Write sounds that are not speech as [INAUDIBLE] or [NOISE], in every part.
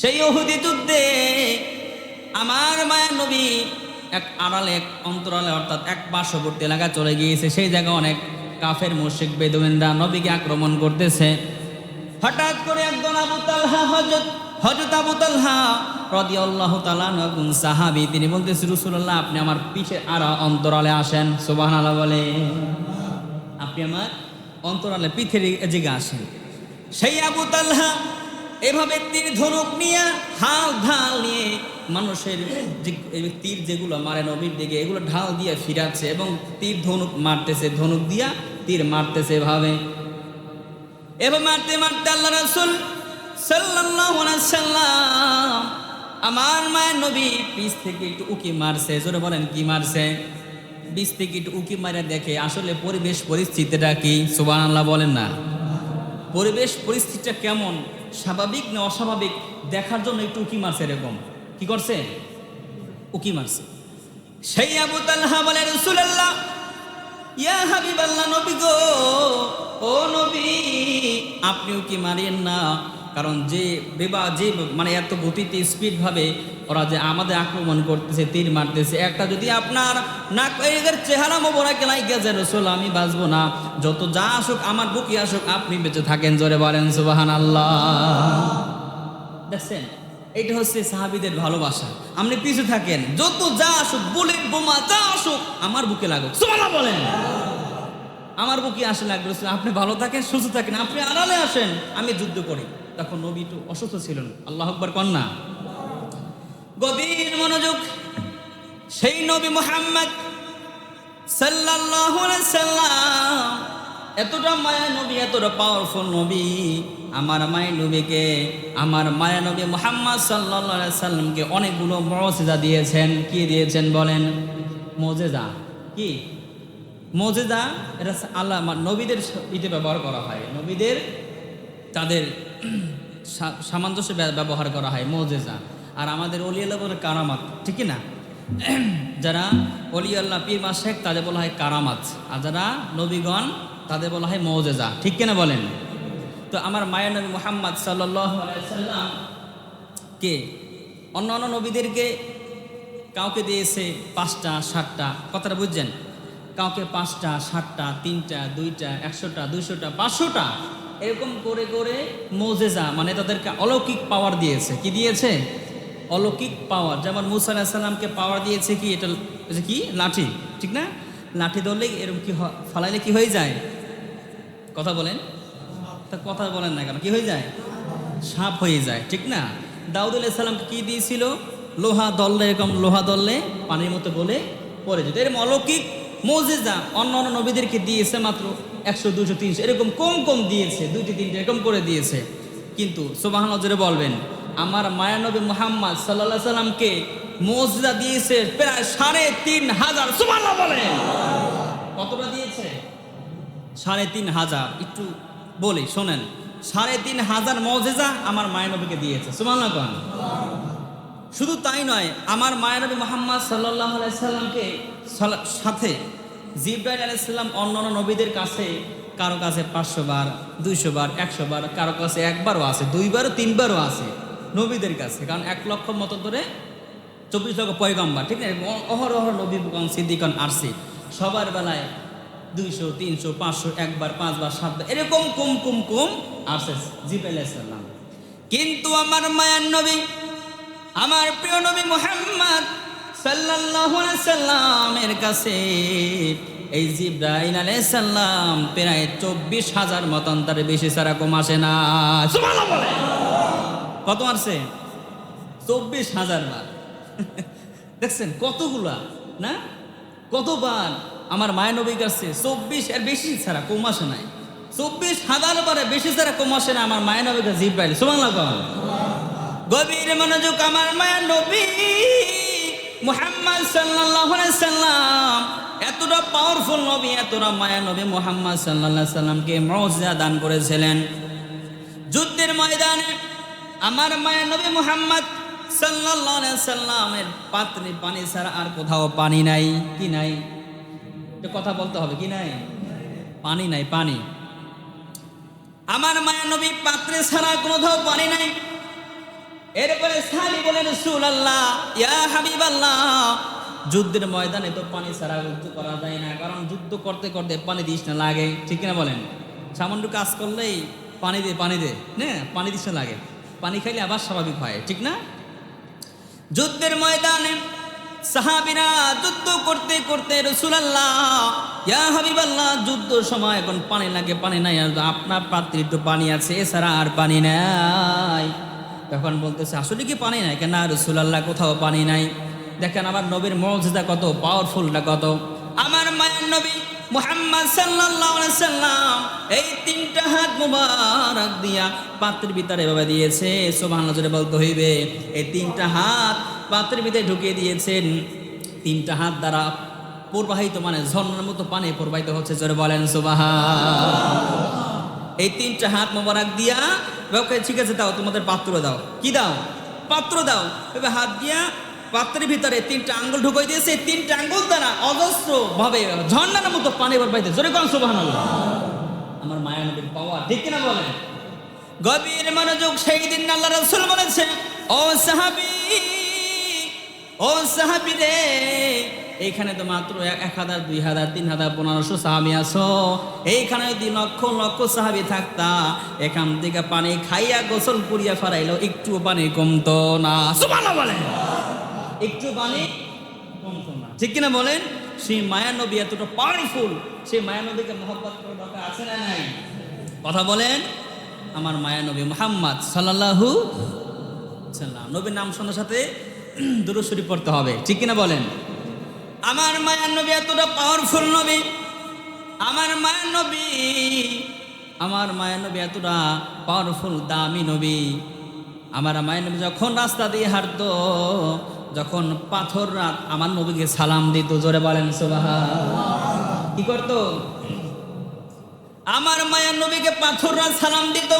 সেই অহুদি যুদ্ধে আমার মায়া নবী এক আড়ালে, এক অন্তরালে, অর্থাৎ এক পার্শ্ববর্তী এলাকায় চলে গিয়েছে। সেই জায়গায় অনেক কাফের মুশিক বেদুইনরা নবীকে আক্রমণ করতেছে। হঠাৎ করে একজন আবু তালহা হজরত আবু তালহা রাদিয়াল্লাহু তাআলা নবুন সাহাবী, তিনি বলতেছে, রাসূলুল্লাহ, আপনি আমার পিছে আর অন্তরালে আসেন। সুবহানাল্লাহ বলে, আপনি আমার অন্তরালে পিঠের এদিকে আসেন। সেই আবু তালহা এভাবে তীর ধনুক নিয়ে হাল ঢাল নিয়ে মানুষের তীর যেগুলো মারে নবীর দিকে, এগুলো ঢাল দিয়ে ফিরাচ্ছে এবং তীর ধনুক মারতেছে, ধনুক দিয়া তীর মারতেছে এভাবে। এবার মারতে মারতে আল্লাহ রাসূল সাল্লাম আমার মায়ের নবী পিছ থেকে একটু উকি মারছে। জোরে বলেন, কি মারছে? পিছ থেকে একটু উকি মারে দেখে আসলে পরিবেশ পরিস্থিতিটা কি? সুবহানাল্লাহ বলেন না। পরিবেশ পরিস্থিতিটা কেমন? স্বাভাবিক না অস্বাভাবিক, দেখার জন্য একটু উকি মারছে এরকম। কি করছে? উকি মারছে। সেই আবু তালহা বলে রসুল্লাহ ইয়া হাবিবাল্লাহ নবী গো, ও নবী আপনিও কি মারেন না। কারণ যে বেবা যে মানে এত গতিতে স্পিড ভাবে ওরা যে আমাদের আক্রমণ করতেছে, তীর মারতেছে। একটা যদি আপনার না এদের চেহারা মোবরা কেলাই গেছে রসুল, আমি বাঁচবো না। যত যা আসুক, আমার বুকি আসুক, আপনি বেঁচে থাকেন। জোরে বলেন সুবাহান আল্লাহ দেখছেন? এটা হচ্ছে সাহাবিদের ভালোবাসা। আপনি পিছু থাকেন। যত যা আসুক বুলেট বোমা, যা আসুক, আমার বুকে লাগুক। সুবহানাল্লাহ বলেন। আমার বুকে আসে লাগবে আপনি ভালো থাকেন, সুস্থ থাকেন। আপনি আড়ালে আসেন, আমি যুদ্ধ করি। তখন নবী একটু অসুস্থ ছিলেন। আল্লাহ আকবর কন্যা গভীর মনোযোগ সেই নবী মোহাম্মদ সাল্লাম, এতটা মায়া নবী, এতটা পাওয়ারফুল নবী, আমার মায়ের নবীকে, আমার মায়া নবী মোহাম্মদ আলাইহি সাল্লামকে অনেকগুলো মর্যাদা দিয়েছেন। কি দিয়েছেন বলেন? মজেদা কি? মজেদা এটা আল্লাহ নবীদের ইতে ব্যবহার করা হয়। নবীদের তাদের সামঞ্জস্য ব্য- ব্যবহার করা হয়, মজেজা। আর আমাদের অলিয়াল্লাহ কারামাত, ঠিক না? [CLEARS THROAT] যারা অলিয়াল্লাহ পীর মা শেখ তাদের বলা হয় কারামাত। আর যারা নবীগণ, তাদের বলা হয় মজেজা, ঠিক কিনা বলেন? তো আমার মায়ের নবী মোহাম্মদ সাল্লাম কে? অন্য অন্য নবীদেরকে কাউকে দিয়েছে পাঁচটা, সাতটা, কথাটা বুঝছেন? কাউকে পাঁচটা, সাতটা, তিনটা, দুইটা, একশোটা, দুইশোটা, পাঁচশোটা এরকম করে করে মোজেজা মানে তাদেরকে অলৌকিক পাওয়ার দিয়েছে। কি দিয়েছে? অলৌকিক পাওয়ার যেমন মুসা আলাহিসাল্লামকে পাওয়ার দিয়েছে কি? এটা কি? লাঠি। ঠিক না? লাঠি ধরলেই এরকম কি ফালাইলে কি হয়ে যায়? কথা বলেন। তা কথা বলেন না কেন? কি হয়ে যায়? সাপ হয়ে যায়। ঠিক না? দাউদ আলাইসাল্লামকে কি দিয়েছিল? লোহা দললে, এরকম লোহা দললে পানির মতো বলে পড়ে যেত। এরকম অলৌকিক মজেজা অন্য অন্য নবীদেরকে দিয়েছে মাত্র একশো, দুশো, তিনশো, এরকম কম কম দিয়েছে, দুইটি, তিনটে, এরকম করে দিয়েছে। কিন্তু সোবাহ নজরে বলবেন, আমার মায়ানবী মোহাম্মদ সাল্লাহ সাল্লামকে মজদা দিয়েছে প্রায় সাড়ে তিন হাজার সুবাহ বলেন। কতটা দিয়েছে? সাড়ে তিন হাজার, একটু বলি, শোনেন। সাড়ে তিন হাজার মজেজা আমার মায়ানবীকে দিয়েছে সুমাল্লা খান শুধু তাই নয়, আমার মায়ানবী মোহাম্মদ সাল্লাহ আলাইসাল্লামকে সাথে জিব্রাইল আলাইসাল্লাম অন্য অন্য নবীদের কাছে কারও কাছে পাঁচশো বার, দুইশো বার, একশো বার, কারও কাছে একবারও আছে, দুইবারও, তিনবারও আছে নবীদের কাছে। কারণ এক লক্ষ মতো ধরে চব্বিশ লক্ষ পয়গম্বার, ঠিক না? অহরহ নবীগণ সিদ্দিকন আসছে সবার বেলায় দুইশো, তিনশো, পাঁচশো, একবার, পাঁচবার, সাতবার, এরকম কম কম কম আসে জিব্রাইল আলাইসাল্লাম কিন্তু আমার মায়ার নবী, আমার প্রিয় নবী মোহাম্মদ সাল্লাল্লাহু আলাইহি সাল্লামের কাছে এই জিব্রাইল আলাইহিস সালাম প্রায় চব্বিশ হাজার মতন তার বেশি ছাড়া কম আসে না। কত মারছে? চব্বিশ হাজার বার [LAUGHS] দেখছেন কতগুলা না? কতবার আমার মায়ের নবীর কাছে চব্বিশ এর বেশি ছাড়া কম আসে নাই। চব্বিশ হাজার বারে বেশি ছাড়া কম আসে না আমার মায়ের নবীর কাছে জিব্রাইল। সুবহানাল্লাহ কন গভীর মনোযোগ আমার মায়ের নবী। মুহাম্মদ আলাইহি সাল্লাম, এতটা পাওয়ারফুল নবী, এতটা মায়া নবী মুহাম্মদ আলাইহি সাল্লামকে মুজিজা দান করেছিলেন। যুদ্ধের ময়দানে আমার মায়া নবী মুহাম্মদ আলাইহি সাল্লামের পাত্রে পানি ছাড়া আর কোথাও পানি নাই, কি নাই? কথা বলতে হবে, কি নাই? পানি নাই, পানি। আমার মায়া নবী পাত্রে ছাড়া কোথাও পানি নাই। এরপরে সাহাবি বলেন আল্লাহ ইয়া হাবিব আল্লাহ যুদ্ধের ময়দানে তো পানি ছাড়া যুদ্ধ করা যায় না, কারণ যুদ্ধ করতে করতে পানি দিস না লাগে। ঠিক না বলেন? সামান্য কাজ করলেই পানি দে পানি দে হ্যাঁ পানি দিস না লাগে। পানি খাইলে আবার স্বাভাবিক হয়, ঠিক না? যুদ্ধের ময়দানে সাহাবিরা যুদ্ধ করতে করতে, রসুলাল্লাহ, ইয়া হাবিবাল্লাহ, যুদ্ধ সময় এখন পানি লাগে, পানি নাই আপনার পাত্রে তো পানি আছে, এছাড়া আর পানি নাই। তখন বলতেছে, আসলে কি পানি নাই? কেন রসুলাল্লাহ কোথাও পানি নাই। দেখেন আমার নবীর মর্যাদা কত, পাওয়ারফুলটা কত। আমার মায়ের নবী মুহাম্মদ সাল্লাম এই তিনটা হাত মুবারক দিয়া পাত্রের ভিতরে এভাবে দিয়েছে, সুবহানাল্লাহ জোরে বলতে হইবে। এই তিনটা হাত পাত্রের ভিতরে ঢুকিয়ে দিয়েছেন। তিনটা হাত দ্বারা প্রবাহিত মানে ঝর্ণার মতো পানি প্রবাহিত হচ্ছে, জোরে বলেন সুবহান এই তিনটা হাত মোবারক দিয়া ঠিক আছে, দাও, তোমাদের পাত্র দাও। কি দাও? পাত্র দাও। এবার হাত দিয়া পাত্রের ভিতরে তিনটা আঙ্গুল ঢুকাই দিয়েছে তিনটা আঙ্গুল দ্বারা অজস্র ভাবে ঝর্ণার মতো পানি বরবাইতে জোরে কোন, সুবহানাল্লাহ। আমার মায়া নবীর পাওয়া, ঠিক কিনা বলেন? গভীর মনোযোগ সেই দিন আল্লাহ রাসূল বলেছেন, ও সাহাবী ও সাহাবী রে এইখানে তো মাত্র এক হাজার, দুই হাজার, তিন হাজার, পনেরোশো সাহাবি আছো। এইখানে যদি লক্ষ লক্ষ সাহাবি থাকতা, এখান থেকে পানি খাইয়া গোসল করিয়া ফেরাইলো একটু পানি কমতো না। বলেন। একটু পানি না। ঠিক কিনা বলেন? সেই মায়া নবী এতটা পাওয়ারফুল সেই মায়া নবীকে মহব্বত করার দরকার আছে না নাই? কথা বলেন? আমার মায়া নবী মোহাম্মদ সাল্লাল্লাহু সাল্লাম নবীর নাম শোনার সাথে দুরুশরী পড়তে হবে। ঠিক কিনা বলেন? আমার মায়ের নবী এতটা পাওয়ারফুল নবী, আমার মায়ের নবী, আমার মায়ের নবী এতটা পাওয়ারফুল দামি নবী। আমার মায়ের নবী যখন রাস্তা দিয়ে হাঁটতো, যখন পাথর রাত আমার নবীকে সালাম দিত, জোরে বলেন সোবাহা কি করতো? আমার মায়ের নবীকে পাথর রাত সালাম দিত।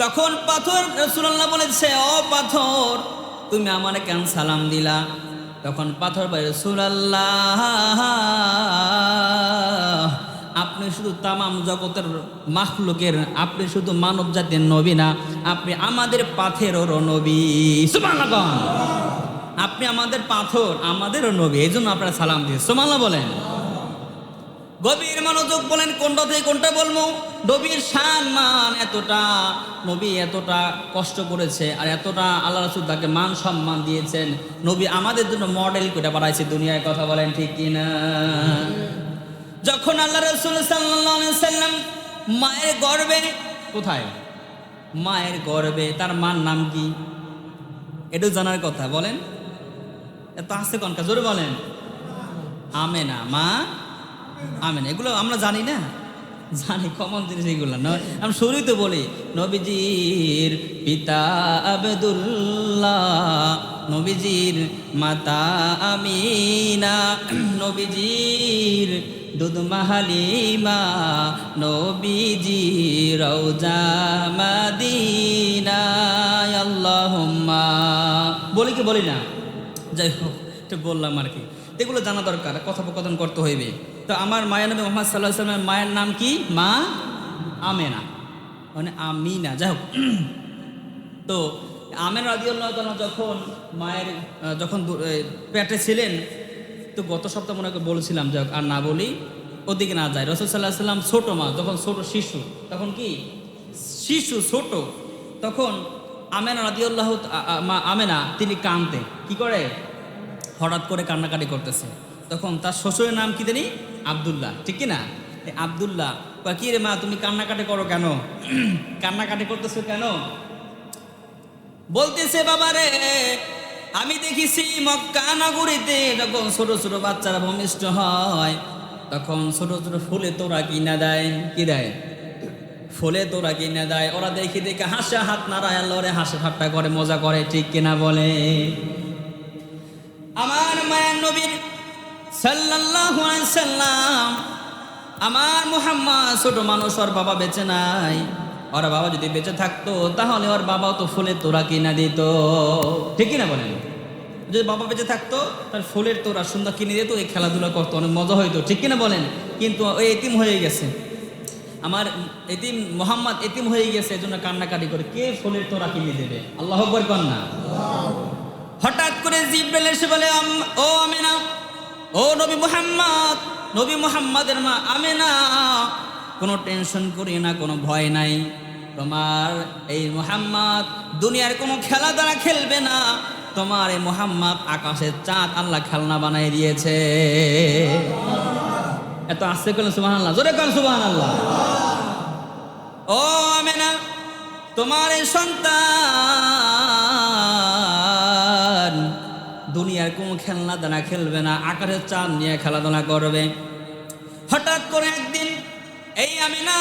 তখন পাথর রসুল্লাহ বলেছে, ও পাথর, তুমি আমারে কেন সালাম দিলা? তখন পাথর বাইরে রসুলাল্লাহ আপনি শুধু তামাম জগতের মাখলুকের, আপনি শুধু মানব জাতির নবী না, আপনি আমাদের পাথেরও নবী। আপনি আমাদের পাথর, আমাদেরও নবী। এই জন্য আপনারা সালাম দিয়ে, সুবহানাল্লাহ বলেন। গভীর মনোযোগ বলেন কোনটা থেকে কোনটা বলব? নবীর শান মান এতটা, নবী এতটা কষ্ট করেছে আর এতটা আল্লাহ রসুল তাকে মান সম্মান দিয়েছেন। নবী আমাদের জন্য মডেল করে বাড়াইছে দুনিয়ায় কথা বলেন ঠিক কিনা? যখন আল্লাহ রসুল সাল্লাম মায়ের গর্বে, কোথায়? মায়ের গর্বে, তার মার নাম কি? একটু জানার কথা, বলেন? এত আসছে কনকা জোরে বলেন। আমেনা, মা আমেন, এগুলো আমরা জানি না। জানি কমন জিনিস এগুলো আমি শুরুই তো বলি, নবীজির পিতা আবেদুল্লাহ, নবীজির মাতা আমিনা, নবীজির দুধ মাহালিমা নবীজি রৌজা মাদিনা বলি কি, বলি না? যাই হোক বললাম আর কি। এগুলো জানা দরকার, কথোপকথন করতে হইবে। তো আমার মায়ের নবী মোহাম্মদ সাল্লাহ সাল্লামের মায়ের নাম কি? মা আমেনা। মানে আমিনা, যাই হোক। তো আমেন রাজিউল্লাহ যখন মায়ের যখন পেটে ছিলেন, তো গত সপ্তাহ মনে বলেছিলাম যে আর না বলি, ওদিকে না যায়। রসুল সাল্লাহ সাল্লাম ছোট মা, যখন ছোট শিশু, তখন কি? শিশু ছোট। তখন আমেনা রাদিউল্লাহ মা আমেনা, তিনি কানতে কি করে? হঠাৎ করে কান্নাকাটি করতেছে। তখন তার শ্বশুরের নাম কি জানি? আবদুল্লাহ। ঠিক কি না? আবদুল্লাহ কয়, কি রে মা তুমি কান্নাকাটি করো কেন? [CLEARS THROAT] কান্নাকাটি করতেছো কেন? বলতেছে বাবা রে আমি দেখেছি মক্কা নগরীতে যখন ছোট ছোট বাচ্চারা ভূমিষ্ঠ হয় তখন ছোট ছোট ফুলে তোরা কিনা দেয়? কি দেয়? ফুলে তোরা কিনে দেয়? ওরা দেখে দেখে হাসে হাত নাড়ায় লড়ে হাসে ঠাট্টা করে মজা করে ঠিক কিনা বলে? আমার মায়ের নবীর সাল্লাম, আমার মুহাম্মদ ছোট মানুষ, ওর বাবা বেঁচে নাই। ওর বাবা যদি বেঁচে থাকতো, তাহলে ওর বাবাও তো ফুলের তোরা কিনা দিত। ঠিক কিনা বলেন? যদি বাবা বেঁচে থাকতো তার ফুলের তোরা সুন্দর কিনে দিত, এই খেলাধুলা করতো, অনেক মজা হইতো। ঠিক কিনা বলেন? কিন্তু ওই এতিম হয়ে গেছে। আমার এতিম মোহাম্মদ এতিম হয়ে গেছে, এজন্য কান্নাকাটি করে, কে ফুলের তোরা কিনে দেবে? আল্লাহ কন্যা হঠাৎ করে জিব্রাইল এসে বলে ও আমেনা, ও নবী মুহাম্মদ, নবী মুহাম্মাদের মা আমেনা, কোনো টেনশন করি না, কোনো ভয় নাই। তোমার এই মুহাম্মদ দুনিয়ার কোনো খেলা দ্বারা খেলবে না। তোমার এই মুহাম্মদ আকাশের চাঁদ আল্লাহ খেলনা বানাই দিয়েছে। এত আসতে করলেন সুবাহ আল্লাহ জোরে করেন সুবাহ আল্লাহ ও আমেনা, তোমার এই সন্তান দুনিয়ার কোনো খেলনা দানা খেলবে না আকারের চাঁদ নিয়ে খেলাধুলা করবে। হঠাৎ করে একদিন, এই আমি না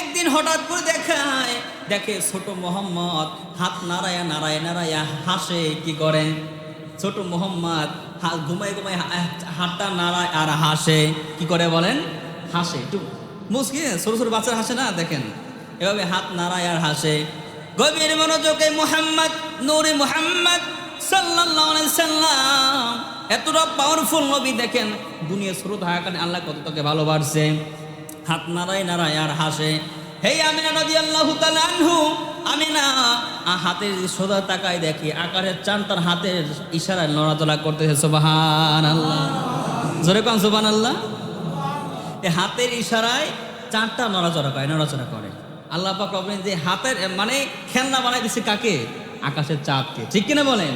একদিন হঠাৎ করে দেখায় দেখে ছোট মোহাম্মদ হাত নাড়ায়া নাড়ায় নাড়ায়া হাসে, কি করে? ছোট মোহাম্মদ হাত ঘুমায় হাতটা নাড়ায় আর হাসে, কি করে বলেন? হাসে, একটু মুসকি ছোট ছোট বাচ্চারা হাসে না, দেখেন। এভাবে হাত নাড়ায় আর হাসে। গভীর মনোযোগে মোহাম্মদ, নূরে মুহাম্মদ সাল্লাম এতটা পাওয়ারফুল নবী দেখেন দুনিয়া শুরু থাকাকালীন আল্লাহ কত তোকে ভালোবাসছে হাত নাড়ায় নাড়ায় আর হাসে। হে আমিনা নদী আল্লাহ আনহু, আমিনা হাতের সোজা তাকায় দেখি, আকারের চান তার হাতের ইশারায় নড়াচড়া করতেছে সুবাহান আল্লাহ জোরে কন সুবান আল্লাহ এই হাতের ইশারায় চারটা নড়াচড়া করে নড়াচড়া করে। আল্লাহ পাক যে হাতের মানে খেলনা বানাই দিচ্ছে কাকে? আকাশের চাঁদকে। ঠিক কিনা বলেন?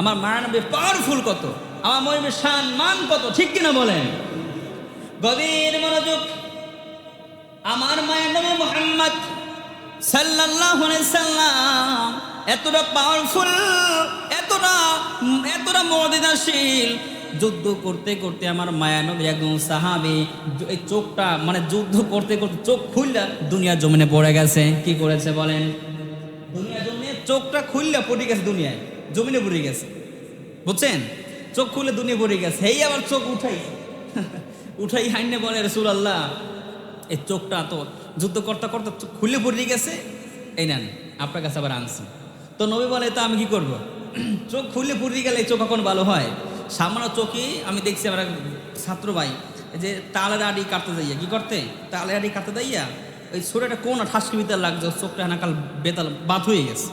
আমার মায়ানবী পাওয়ারফুল কত? আমার মহিমের শান মান কত? ঠিক কিনা বলেন? গভীর মনোযোগ। আমার মায়ের নবী মোহাম্মদ সাল্লাল্লাহু আলাইহি সাল্লাম। এতটা পাওয়ারফুল এতটা এতটা মর্যাদাশীল। যুদ্ধ করতে করতে আমার মায়ানবী একদম সাহাবি এই চোখটা মানে যুদ্ধ করতে করতে চোখ খুললা দুনিয়া জমিনে পড়ে গেছে। কি করেছে বলেন? দুনিয়া জমিনে চোখটা খুললা পড়ে গেছে দুনিয়ায়। জমিনে পড়ে গেছে। বুঝছেন? চোখ খুলে দুনিয়া পড়ে গেছে। এই আবার চোখ উঠাই। [LAUGHS] উঠাই হাইনে বলে রসুল আল্লাহ এই চোখটা তো যুদ্ধ করতে করতে খুলে পড়ে গেছে। এই নেন, আপনার কাছে আবার আনছি। তো নবী বলে, তো আমি কি করব? [CLEARS THROAT] চোখ খুলে পড়ে গেলে এই চোখ এখন ভালো হয়। সামান্য চোখে আমি দেখছি আমার ছাত্র ভাই যে তালের আড়ি কাটতে যাইয়া, কি করতে? তালের আড়ি কাটতে যাইয়া, ওই ছোট একটা কোনা ঠাসকি ভিতরে লাগছে চোখটা হানাকাল বেতাল বাত হয়ে গেছে।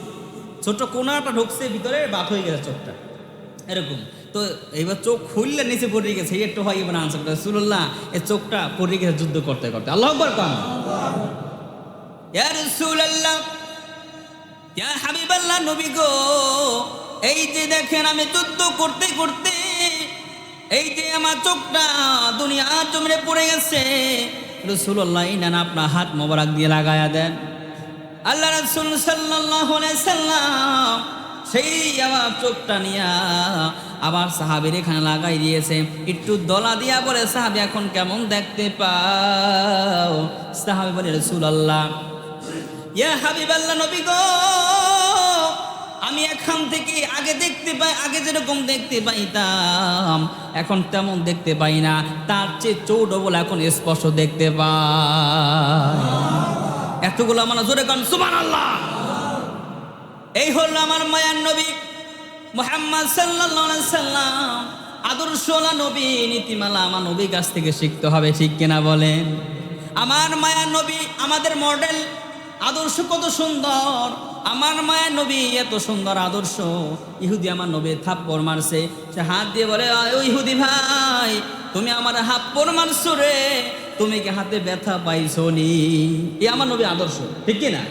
ছোট কোনাটা ঢুকছে, ভিতরে বাত হয়ে গেছে চোখটা। এরকম। তো এইবার চোখ খুললে নিচে পড়ে গেছে একটু হয় এবার আনসার করে সুল্লাহ এই চোখটা পড়ে গেছে যুদ্ধ করতে করতে। আল্লাহ আকবর কন। ইয়া রাসূলুল্লাহ, ইয়া হাবিবাল্লাহ নবী গো, এই যে দেখেন আমি যুদ্ধ করতে করতে, এই যে আমার চোখটা দুনিয়া জমরে পড়ে গেছে রসুল্লাহ নেন আপনার হাত মোবারক দিয়ে লাগায়া দেন। আল্লাহ রসুল সাল্লাল্লাহু আলাইহি সাল্লাম সেই আমার চোখটা নিয়া আবার সাহাবির এখানে লাগাই দিয়েছে। একটু দলা দিয়া বলে, সাহাবি, এখন কেমন দেখতে পাও? সাহাবি বলে রসুল আল্লাহ ইয়া হাবিব আল্লাহ নবী গো, আমি এখান থেকে আগে দেখতে পাই, আগে যেরকম দেখতে পাইতাম, এখন তেমন দেখতে পাই না। তার চেয়ে চৌডবল এখন স্পষ্ট দেখতে পাই। এতগুলো আমার জোরে কান সুমান আল্লাহ এই হলো আমার মায়ার নবী মোহাম্মদ সাল্লাম। আদর্শলা নবী নীতিমালা আমার নবীর কাছ থেকে শিখতে হবে ঠিক কিনা বলেন? আমার মায়ার নবী আমাদের মডেল আদর্শ কত সুন্দর। আমার মায়ের নবী এত সুন্দর আদর্শ। ইহুদি আমার নবী থাপ্পর মারছে। সে হাত দিয়ে বলে "আয়, ও ইহুদি ভাই তুমি আমার হাপ্পড় মারছো রে। তুমি কি হাতে ব্যথা পাইছো নি? এ আমার নবী আদর্শ ঠিক কি না?